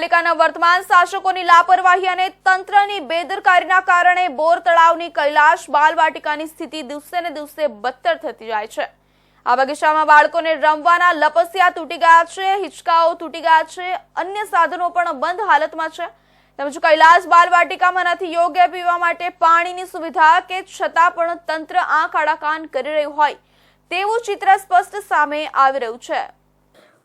મહાનગરપાલિકાના વર્તમાન શાસકોની લાપરવાહી અને તંત્રની બેદરકારીના કારણે બોર તળાવની કૈલાશ બાલવાટિકાની સ્થિતિ દિવસે ને દિવસે બદતર થતી જાય છે. આ બગીચામાં બાળકોને રમવાના લપસિયા તૂટી ગયા છે, હિંચકાઓ તૂટી ગયા છે, અન્ય સાધનો પણ બંધ હાલતમાં છે. તેમજ કૈલાશ બાલવાટિકામાં નથી યોગ્ય પીવા માટે પાણીની સુવિધા કે છતાં પણ તંત્ર આંખ આડા કાન કરી રહ્યું હોય તેવું ચિત્ર સ્પષ્ટ સામે આવી રહ્યું છે.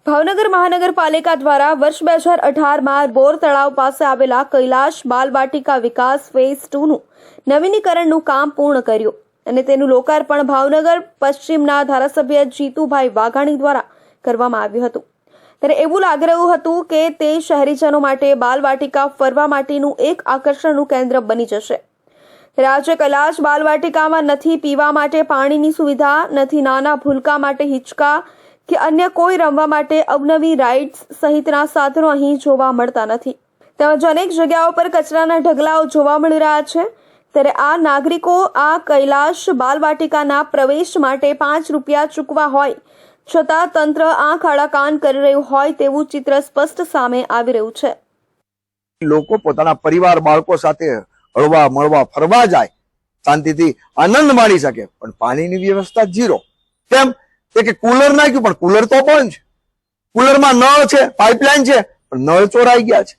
ભાવનગર મહાનગરપાલિકા દ્વારા વર્ષ બે હજાર અઢારમાં બોર તળાવ પાસે આવેલા કૈલાશ બાલવાટિકા વિકાસ ફેઝ ટુનું નવીનીકરણનું કામ પૂર્ણ કર્યું અને તેનું લોકાર્પણ ભાવનગર, પશ્ચિમના ધારાસભ્ય જીતુભાઈ વાઘાણી દ્વારા કરવામાં આવ્યું હતું. ત્યારે એવું લાગી રહ્યું હતું કે તે શહેરીજનો માટે બાલવાટિકા ફરવા માટેનું એક આકર્ષણનું કેન્દ્ર બની જશે. રાજ્ય કૈલાશ બાલવાટિકામાં નથી પીવા માટે પાણીની સુવિધા, નથી નાના ભૂલકા માટે હિંચકા કે અન્ય કોઈ રમવા માટે અવનવી રાઇડ્સ સહિતના સાધનો અહીં જોવા મળતા નથી. તેમજ અનેક જગ્યાઓ પર કચરાના ઢગલાઓ જોવા મળી રહ્યા છે. ત્યારે આ નાગરિકો આ કૈલાશ બાલવાટિકાના પ્રવેશ માટે પાંચ રૂપિયા ચૂકવા હોય, છતાં તંત્ર આંખ આડા કાન કરી રહ્યું હોય તેવું ચિત્ર સ્પષ્ટ સામે આવી રહ્યું છે. લોકો પોતાના પરિવાર, બાળકો સાથે હળવા મળવા ફરવા જાય, શાંતિથી આનંદ માણી શકે, પણ પાણીની વ્યવસ્થા જીરો કેમ? કે કુલર નાખ્યું પણ કુલર તો બંધ છે. કુલરમાં નળ છે પાઇપલાઇન છે, પણ નળ ચોરાઈ ગયા છે.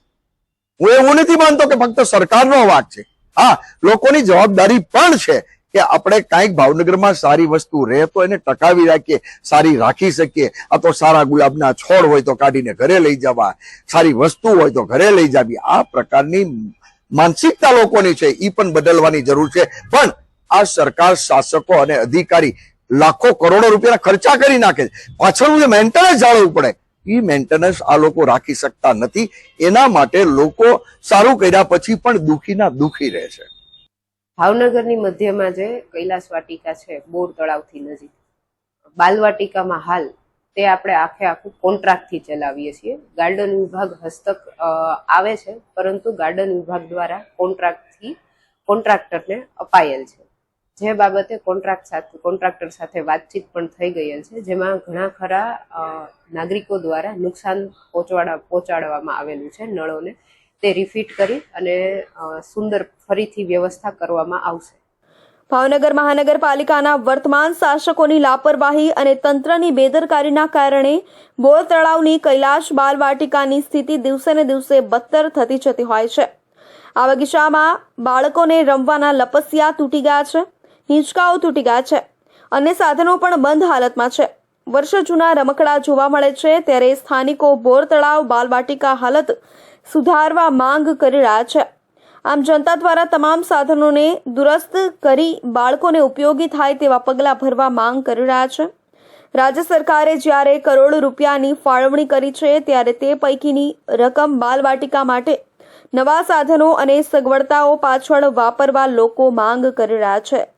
હું એવું નથી માનતો કે ફક્ત સરકારનો વાક છે. હા, લોકોની જવાબદારી પણ છે કે આપણે કાંઈક ભાવનગરમાં સારી વસ્તુ રહે તો એને ટકાવી રાખીએ, સારી રાખી શકીએ. આ તો સારા ગુલાબના છોડ હોય તો કાઢીને ઘરે લઈ જવા. સારી વસ્તુ હોય તો ઘરે લઈ જવી. આ પ્રકારની માનસિકતા લોકોની છે એ પણ બદલવાની જરૂર છે. પણ આ સરકાર, શાસકો અને અધિકારી લાખો કરોડો રૂપિયાના ખર્ચા કરી નાખે છે. પાછળનું જે મેન્ટેનન્સ જાળવવું પડે એ મેન્ટેનન્સ આ લોકો રાખી શકતા નથી. એના માટે લોકો સારું કર્યા પછી પણ દુખીના દુખી રહે છે. ભાવનગરની મધ્યમાં જે કૈલાસ વાટિકા છે, બોર તળાવથી નજીક. બાલવાટિકામાં હાલ તે આપણે આખે આખું કોન્ટ્રાક્ટથી ચલાવીએ છીએ. ગાર્ડન વિભાગ હસ્તક આવે છે, પરંતુ ગાર્ડન વિભાગ દ્વારા કોન્ટ્રાક્ટથી, કોન્ટ્રાક્ટરને અપાયેલ છે. જે બાબતે કોન્ટ્રાક્ટ સાથે કોન્ટ્રાક્ટર સાથે વાતચીત પણ થઈ ગઈ છે, જેમાં ઘણા ખરા નાગરિકો દ્વારા નુકસાન પહોંચવાડા પહોંચાડવામાં આવેલું છે નળોને. તે રિફિટ કરી અને સુંદર ફરીથી વ્યવસ્થા કરવામાં આવશે. ભાવનગર મહાનગરપાલિકાના વર્તમાન શાસકોની લાપરવાહી અને તંત્રની બેદરકારીના કારણે બોર તળાવની કૈલાશ બાલવાટિકાની સ્થિતિ દિવસે ને દિવસે બદતર થતી જતી હોય છે. આ બગીચામાં બાળકોને રમવાના લપસિયા તૂટી ગયા છે. હિંચકાઓ તૂટી ગયા છે. અન્ય સાધનો પણ બંધ હાલતમાં છે. વર્ષો જૂના રમકડા જોવા મળે છે, ત્યારે સ્થાનિકો બોર તળાવ બાલવાટિકા હાલત સુધારવા માંગ કરી રહ્યા છે. આમ જનતા દ્વારા તમામ સાધનોને દુરસ્ત કરી બાળકોને ઉપયોગી થાય તેવા પગલાં ભરવા માંગ કરી રહ્યા છે. રાજ્ય સરકારે જ્યારે કરોડો રૂપિયાની ફાળવણી કરી છે, ત્યારે તે પૈકીની રકમ બાલવાટિકા માટે નવા સાધનો અને સગવડતાઓ પાછળ વાપરવા લોકો માંગ કરી રહ્યા છે.